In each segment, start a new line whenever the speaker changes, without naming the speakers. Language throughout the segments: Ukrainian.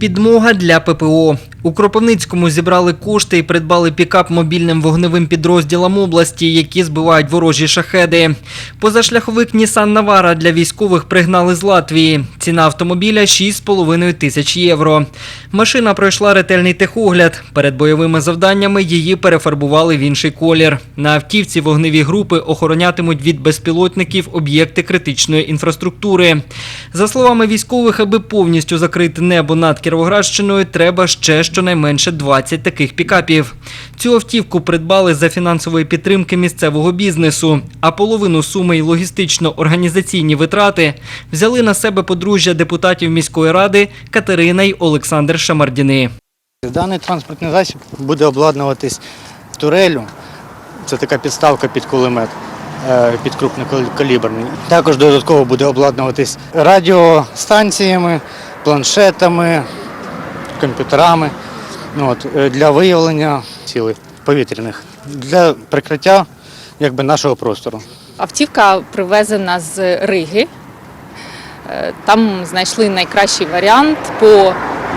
Підмога для ППО. У Кропивницькому зібрали кошти і придбали пікап мобільним вогневим підрозділам області, які збивають ворожі шахеди. Позашляховик Нісан Навара для військових пригнали з Латвії. Ціна автомобіля 6,5 тисяч євро. Машина пройшла ретельний техогляд. Перед бойовими завданнями її перефарбували в інший колір. На автівці вогневі групи охоронятимуть від безпілотників об'єкти критичної інфраструктури. За словами військових, аби повністю закрити небо над Кіровоградщиною, треба ще щонайменше 20 таких пікапів. Цю автівку придбали за фінансової підтримки місцевого бізнесу, а половину суми й логістично-організаційні витрати взяли на себе подружжя депутатів міської ради Катерина й Олександр Шамардіни.
Даний транспортний засіб буде обладнуватись турелю. Це така підставка під кулемет, е, під крупнокаліберний. Також додатково буде обладнуватись радіостанціями, планшетами, комп'ютерами от, е, для виявлення цілей повітряних, для прикриття якби, нашого простору.
Автівка привезена з Риги. Е, Там знайшли найкращий варіант по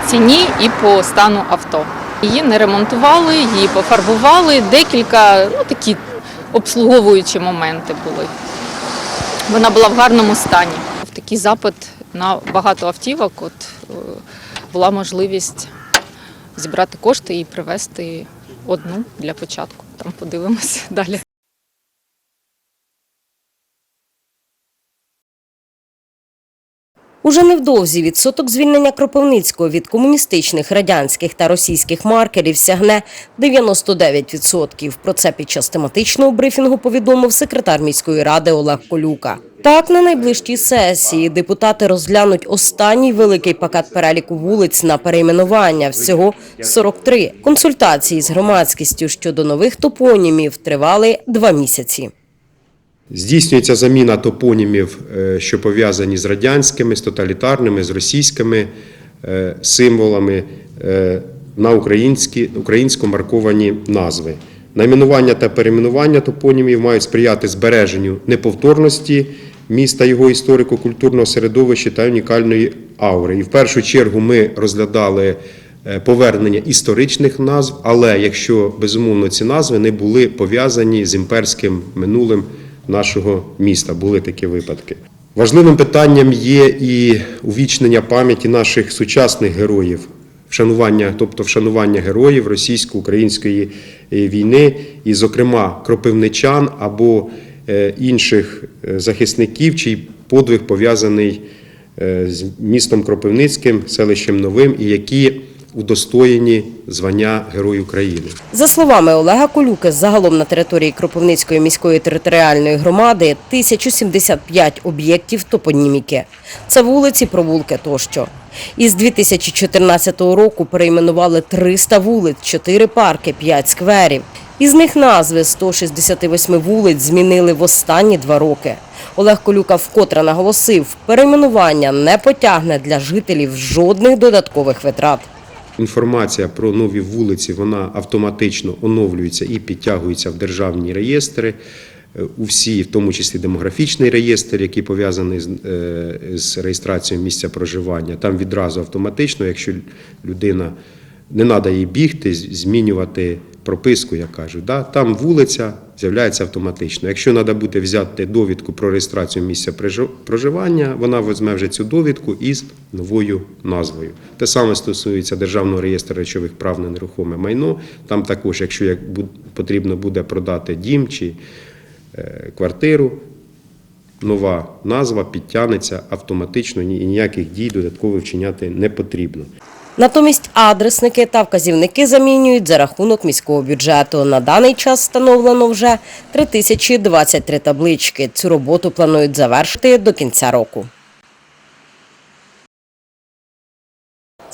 ціні і по стану авто. Її не ремонтували, її пофарбували. Декілька ну, такі обслуговуючі моменти були. Вона була в гарному стані. Такий запит на багато автівок. От е, була можливість зібрати кошти і привезти одну для початку. Там подивимося далі.
Уже невдовзі відсоток звільнення Кропивницького від комуністичних, радянських та російських маркерів сягне 99%. Про це під час тематичного брифінгу повідомив секретар міської ради Олег Колюка. Так, на найближчій сесії депутати розглянуть останній великий пакет переліку вулиць на перейменування. Всього 43. Консультації з громадськістю щодо нових топонімів тривали два місяці.
Здійснюється заміна топонімів, е, що пов'язані з радянськими, з тоталітарними, з російськими е, символами е, на українські, українсько марковані назви. Найменування та перейменування топонімів мають сприяти збереженню неповторності міста, його історико-культурного середовища та унікальної аури. І в першу чергу ми розглядали е, повернення історичних назв, але якщо безумовно ці назви не були пов'язані з імперським минулим нашого міста, були такі випадки. Важливим питанням є і увічнення пам'яті наших сучасних героїв, вшанування, тобто вшанування героїв російсько-української е, війни, і, зокрема, кропивничан або інших е, захисників, чий подвиг пов'язаний е, з містом Кропивницьким, селищем Новим, і які удостоєні звання Герой України.
За словами Олега Колюки, загалом на території Кропивницької міської територіальної громади 1075 об'єктів топоніміки. Це вулиці, провулки тощо. Із 2014 року перейменували 300 вулиць, 4 парки, 5 скверів. Із них назви 168 вулиць змінили в останні два роки. Олег Колюка вкотре наголосив, перейменування не потягне для жителів жодних додаткових витрат.
Інформація про нові вулиці вона автоматично оновлюється і підтягується в державні реєстри. Е, У всі, в тому числі демографічний реєстр, який пов'язаний з, е, з реєстрацією місця проживання. Там відразу автоматично, якщо людина не треба їй бігти, змінювати прописку, як кажуть. Да? Там вулиця з'являється автоматично. Якщо треба буде взяти довідку про реєстрацію місця проживання, вона візьме вже цю довідку із новою назвою. Те саме стосується Державного реєстру речових прав на нерухоме майно. Там також, якщо потрібно буде продати дім чи е, квартиру, нова назва підтягнеться автоматично і ніяких дій додатково вчиняти не потрібно.
Натомість адресники та вказівники замінюють за рахунок міського бюджету. На даний час встановлено вже 3023 таблички. Цю роботу планують завершити до кінця року.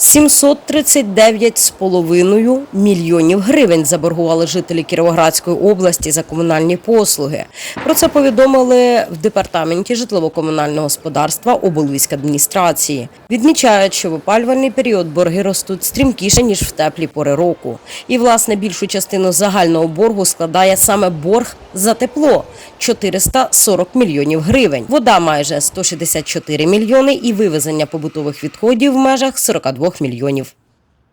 739,5 мільйонів гривень заборгували жителі Кіровоградської області за комунальні послуги. Про це повідомили в департаменті житлово-комунального господарства облвійськадміністрації. Відмічають, що в опалювальний період борги ростуть стрімкіше ніж в теплі пори року. І власне більшу частину загального боргу складає саме борг за тепло. 440 мільйонів гривень. Вода майже 164 мільйони і вивезення побутових відходів в межах 42 мільйонів.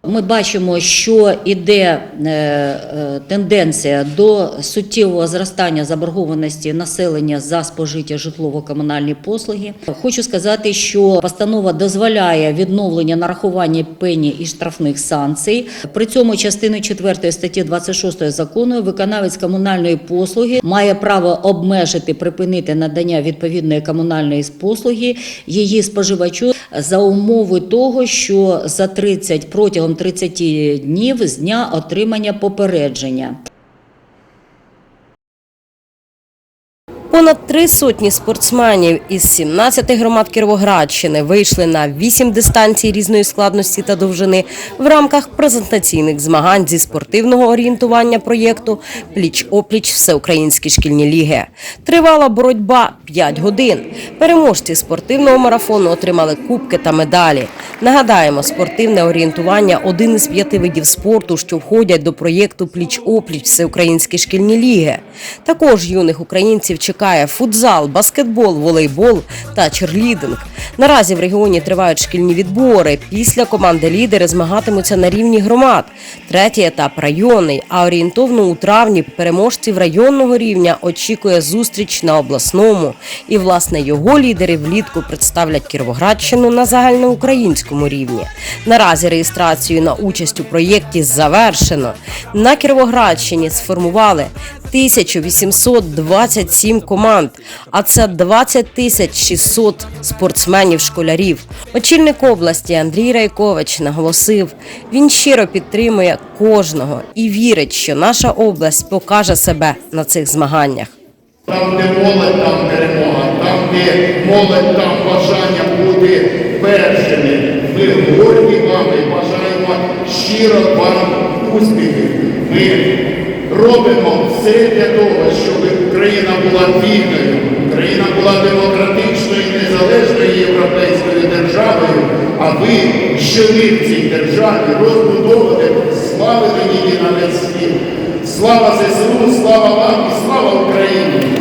Ми бачимо, що іде е, е, тенденція до суттєвого зростання заборгованості населення за спожиті житлово-комунальні послуги. Хочу сказати, що постанова дозволяє відновлення нарахування пені і штрафних санкцій. При цьому частиною 4 статті 26 закону виконавець комунальної послуги має право обмежити, припинити надання відповідної комунальної послуги її споживачу за умови того, що за 30 протягом 30 днів з дня отримання попередження.
Понад три сотні спортсменів із 17 громад Кіровоградщини вийшли на вісім дистанцій різної складності та довжини в рамках презентаційних змагань зі спортивного орієнтування проєкту Пліч-опліч Всеукраїнські шкільні ліги. Тривала боротьба 5 годин. Переможці спортивного марафону отримали кубки та медалі. Нагадаємо, спортивне орієнтування один із п'яти видів спорту, що входять до проєкту Пліч-опліч Всеукраїнські шкільні ліги. Також юних українців чекає футзал, баскетбол, волейбол та черлідинг. Наразі в регіоні тривають шкільні відбори. Після команди лідери змагатимуться на рівні громад. Третій етап районний. А орієнтовно у травні переможців районного рівня очікує зустріч на обласному. І власне його лідери влітку представлять Кіровоградщину на загальноукраїнському рівні. Наразі реєстрацію на участь у проєкті завершено. На Кіровоградщині сформували 1827 команд, а це 20 тисяч 600 спортсменів-школярів. Очільник області Андрій Райкович наголосив, він щиро підтримує кожного і вірить, що наша область покаже себе на цих змаганнях.
Там, де молодь, там перемога, там, де молодь, там бажання бути першими. Ми горді вами бажаємо щиро вам успіхів. Ми робимо все для того, щоб Україна була вільною, Україна була демократичною незалежною європейською державою, а ви жили в цій державі, розбудовували, славили її на весь світ. Слава ЗСУ, слава вам і слава Україні!